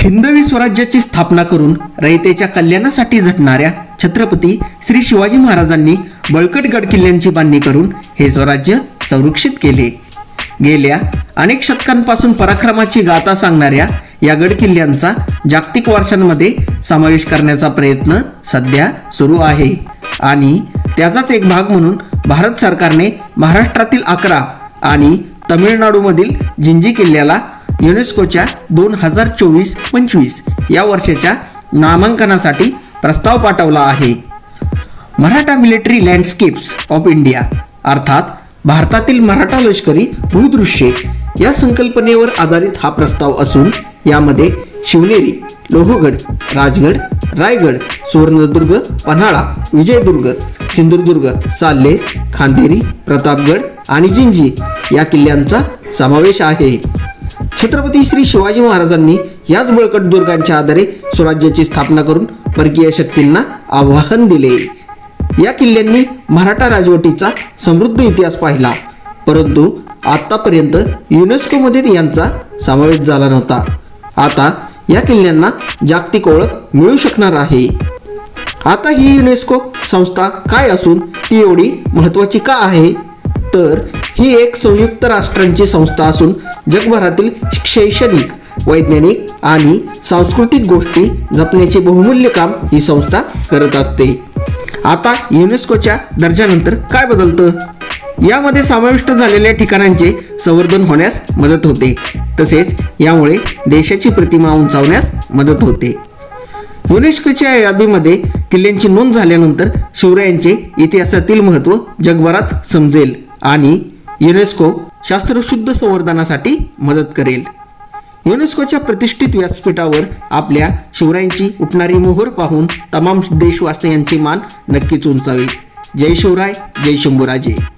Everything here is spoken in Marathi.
हिंदवी स्वराज्याची स्थापना करून रयतेच्या कल्याणासाठी झटणाऱ्या छत्रपती श्री शिवाजी महाराजांनी बळकट गड किल्ल्यांची बांधणी करून हे स्वराज्य संरक्षित केले. गेल्या अनेक शतकांपासून पराक्रमाची गाथा सांगणाऱ्या या गड किल्ल्यांचा जागतिक वारशांमध्ये समावेश करण्याचा प्रयत्न सध्या सुरू आहे. आणि त्याचाच एक भाग म्हणून भारत सरकारने महाराष्ट्रातील अकरा आणि तमिळनाडूमधील जिंजी किल्ल्याला युनेस्कोच्या दोन हजार चोवीस पंचवीस या वर्षाच्या नामांकनासाठी प्रस्ताव पाठवला आहे. Maratha military landscapes of India अर्थात भारतातील मराठा लष्करी भूदृश्ये या संकल्पनेवर आधारित हा प्रस्ताव असून यामध्ये शिवनेरी लोहगड राजगड रायगड सुवर्णदुर्ग पन्हाळा विजयदुर्ग सिंधुदुर्ग साल्ले खांदेरी प्रतापगड आणि जिंजी या किल्ल्यांचा समावेश आहे. छत्रपती श्री शिवाजी महाराजांनी याच बळकट दुर्गांच्या आधारे स्वराज्याची स्थापना करून परकीय शक्तींना आव्हान दिले. या किल्ल्यांनी मराठा राजवटीचा समृद्ध इतिहास पाहिला. परंतु आतापर्यंत युनेस्कोमध्ये यांचा समावेश झाला नव्हता. आता या किल्ल्यांना जागतिक ओळख मिळू शकणार आहे. आता ही युनेस्को संस्था काय असून ती एवढी महत्त्वाची का आहे? तर ही एक संयुक्त राष्ट्रांची संस्था असून जगभरातील शैक्षणिक वैज्ञानिक आणि सांस्कृतिक गोष्टी जपण्याचे बहुमूल्य काम ही संस्था करत असते. आता युनेस्कोच्या दर्जानंतर काय बदलतं? यामध्ये समाविष्ट झालेल्या ठिकाणांचे संवर्धन होण्यास मदत होते. तसेच यामुळे देशाची प्रतिमा उंचावण्यास मदत होते. युनेस्कोच्या यादीमध्ये किल्ल्यांची नोंद झाल्यानंतर शिवरायांचे इतिहासातील महत्त्व जगभरात समजेल आणि युनेस्को शास्त्रशुद्ध संवर्धनासाठी मदत करेल. युनेस्कोच्या प्रतिष्ठित व्यासपीठावर आपल्या शिवरायांची उठणारी मोहर पाहून तमाम देशवासियांचे मान नक्कीच उंचावेल. जय शिवराय जय शंभूराजे.